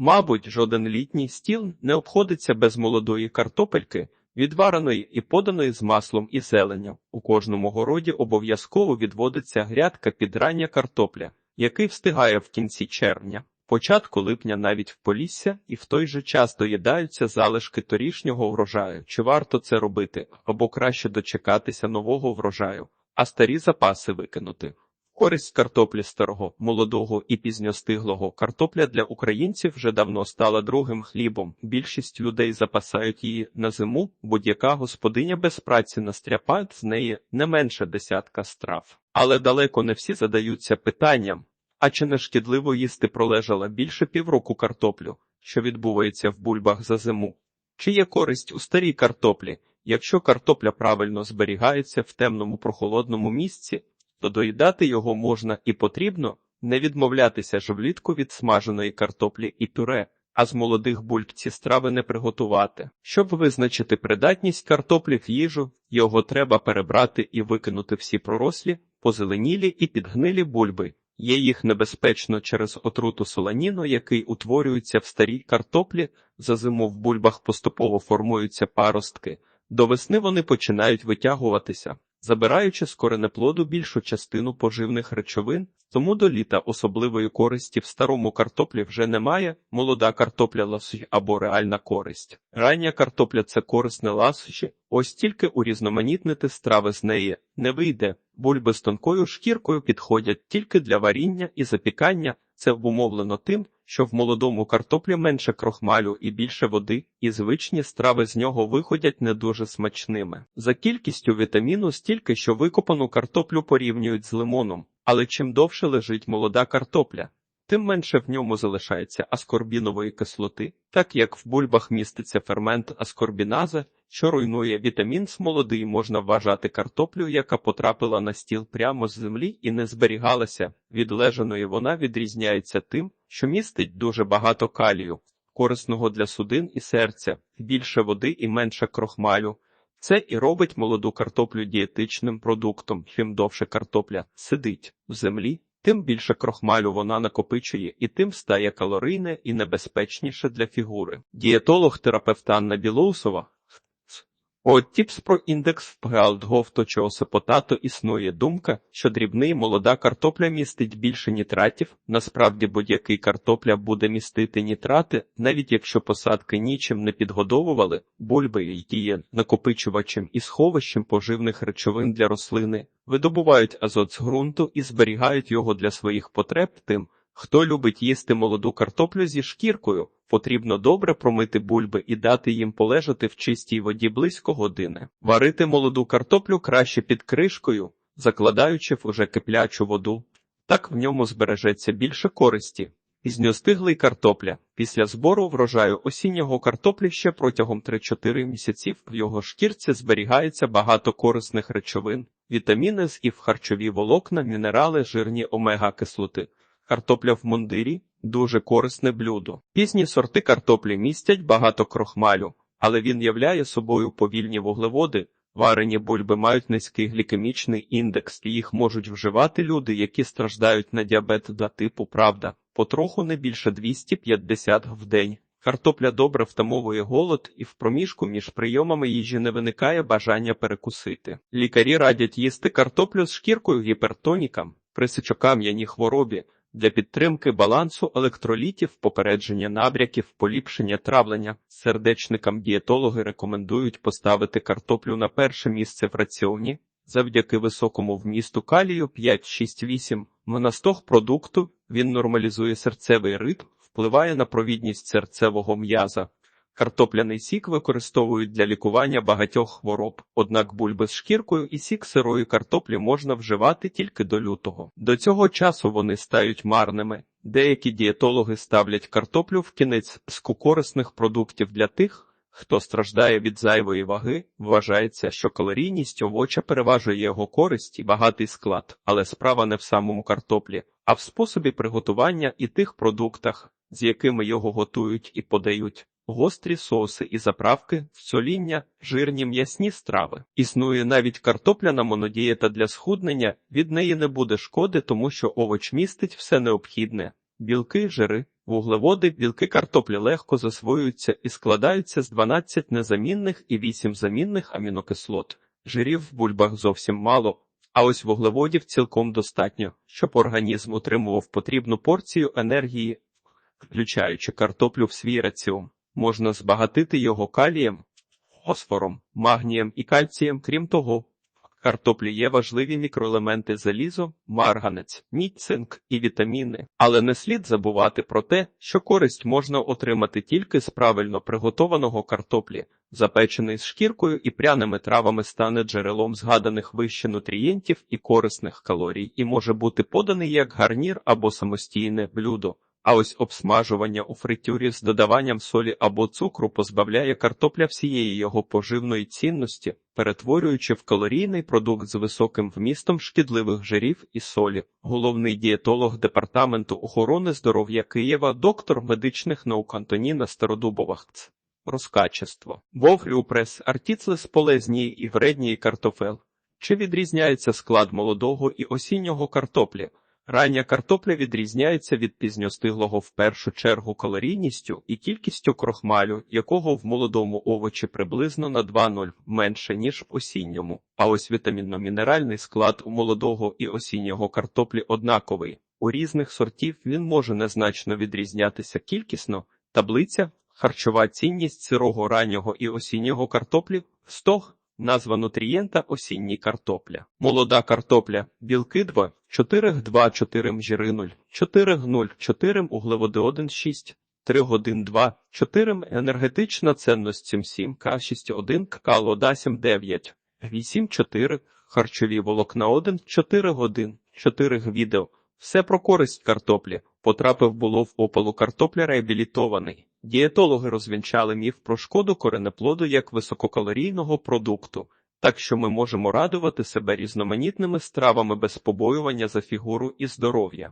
Мабуть, жоден літній стіл не обходиться без молодої картопельки, відвареної і поданої з маслом і зеленню. У кожному городі обов'язково відводиться грядка під рання картопля, який встигає в кінці червня. Початку липня навіть в Полісся і в той же час доїдаються залишки торішнього врожаю. Чи варто це робити, або краще дочекатися нового врожаю, а старі запаси викинути? Користь картоплі старого, молодого і пізньостиглого картопля для українців вже давно стала другим хлібом. Більшість людей запасають її на зиму. Будь-яка господиня без праці настряпає з неї не менше десятка страв. Але далеко не всі задаються питанням. А чи не шкідливо їсти пролежала більше півроку картоплю, що відбувається в бульбах за зиму? Чи є користь у старій картоплі? Якщо картопля правильно зберігається в темному прохолодному місці, то доїдати його можна і потрібно не відмовлятися ж влітку від смаженої картоплі і пюре, а з молодих бульб ці страви не приготувати. Щоб визначити придатність картоплі в їжу, його треба перебрати і викинути всі пророслі, позеленілі і підгнилі бульби. Є їх небезпечно через отруту соланіну, який утворюється в старій картоплі, за зиму в бульбах поступово формуються паростки. До весни вони починають витягуватися, забираючи з коренеплоду більшу частину поживних речовин, тому до літа особливої користі в старому картоплі вже немає, молода картопля ласощі або реальна користь. Рання картопля це корисне ласощі, ось тільки урізноманітнити страви з неї не вийде. Бульби з тонкою шкіркою підходять тільки для варіння і запікання. Це обумовлено тим, що в молодому картоплі менше крохмалю і більше води, і звичні страви з нього виходять не дуже смачними. За кількістю вітаміну стільки, що викопану картоплю порівнюють з лимоном, але чим довше лежить молода картопля, тим менше в ньому залишається аскорбінової кислоти, так як в бульбах міститься фермент аскорбіназа, що руйнує вітамін з молодий, можна вважати картоплю, яка потрапила на стіл прямо з землі і не зберігалася. Від лежаної вона відрізняється тим, що містить дуже багато калію, корисного для судин і серця, більше води і менше крохмалю. Це і робить молоду картоплю дієтичним продуктом. Чим довше картопля сидить в землі, тим більше крохмалю вона накопичує і тим стає калорійне і небезпечніше для фігури. Дієтолог-терапевт Анна Білоусова От тіпс про індекс Потато існує думка, що дрібний молода картопля містить більше нітратів. Насправді будь-який картопля буде містити нітрати, навіть якщо посадки нічим не підгодовували, бульби які є накопичувачем і сховищем поживних речовин для рослини, видобувають азот з ґрунту і зберігають його для своїх потреб тим. Хто любить їсти молоду картоплю зі шкіркою, потрібно добре промити бульби і дати їм полежати в чистій воді близько години. Варити молоду картоплю краще під кришкою, закладаючи в уже киплячу воду. Так в ньому збережеться більше користі. Пізньостиглий картопля. Після збору врожаю осіннього картоплі ще протягом 3-4 місяців в його шкірці зберігається багато корисних речовин, вітаміни з і в харчові волокна, мінерали, жирні омега-кислоти. Картопля в мундирі дуже корисне блюдо. Пізні сорти картоплі містять багато крохмалю, але він являє собою повільні вуглеводи. Варені бульби мають низький глікемічний індекс, їх можуть вживати люди, які страждають на діабет до типу правда, потроху не більше 250 в день. Картопля добре втамовує голод, і в проміжку між прийомами їжі не виникає бажання перекусити. Лікарі радять їсти картоплю з шкіркою гіпертонікам при сечокам'яній хворобі для підтримки балансу електролітів, попередження набряків, поліпшення травлення. Сердечникам дієтологи рекомендують поставити картоплю на перше місце в раціоні завдяки високому вмісту калію 5-6-8 монастог продукту. Він нормалізує серцевий ритм, впливає на провідність серцевого м'яза. Картопляний сік використовують для лікування багатьох хвороб, однак бульби з шкіркою і сік сирої картоплі можна вживати тільки до лютого. До цього часу вони стають марними. Деякі дієтологи ставлять картоплю в кінець з корисних продуктів для тих, хто страждає від зайвої ваги. Вважається, що калорійність овоча переважує його користь і багатий склад, але справа не в самому картоплі, а в способі приготування і тих продуктах, з якими його готують і подають гострі соуси і заправки, соління, жирні м'ясні страви. Існує навіть картопляна монодієта для схуднення, від неї не буде шкоди, тому що овоч містить все необхідне. Білки, жири, Вуглеводи, білки картоплі легко засвоюються і складаються з 12 незамінних і 8 замінних амінокислот. Жирів в бульбах зовсім мало, а ось вуглеводів цілком достатньо, щоб організм утримував потрібну порцію енергії, включаючи картоплю в свій раціон. Можна збагатити його калієм, фосфором, магнієм і кальцієм. Крім того, картоплі є важливі мікроелементи залізо, марганець, мідь, цинк і вітаміни. Але не слід забувати про те, що користь можна отримати тільки з правильно приготованого картоплі. Запечений з шкіркою і пряними травами стане джерелом згаданих вище нутрієнтів і корисних калорій і може бути поданий як гарнір або самостійне блюдо. А ось обсмажування у фритюрі з додаванням солі або цукру позбавляє картопля всієї його поживної цінності, перетворюючи в калорійний продукт з високим вмістом шкідливих жирів і солі. Головний дієтолог департаменту охорони здоров'я Києва, доктор медичних наук Антоніна Стародубова. ц. Розкачество. Воврю прес, артіцлес полезній і вредній картофел. Чи відрізняється склад молодого і осіннього картоплі? Рання картопля відрізняється від пізньостиглого в першу чергу калорійністю і кількістю крохмалю, якого в молодому овочі приблизно на 2,0 менше, ніж в осінньому. А ось вітамінно-мінеральний склад у молодого і осіннього картоплі однаковий. У різних сортів він може незначно відрізнятися кількісно. Таблиця харчова цінність сирого раннього і осіннього картоплі стог. Назва нутрієнта осінній картопля. Молода картопля. Білки 2, 4 2 4 жири 0, 4 0, 4 углеводи 1 6, 3 годин 2, 4 енергетична цінність 7 7, К 6 1, калода 7 9, 8 4, харчові волокна 1, 4 годин, 4 відео. Все про користь картоплі. Потрапив було в опалу картопля реабілітований. Дієтологи розвінчали міф про шкоду коренеплоду як висококалорійного продукту, так що ми можемо радувати себе різноманітними стравами без побоювання за фігуру і здоров'я.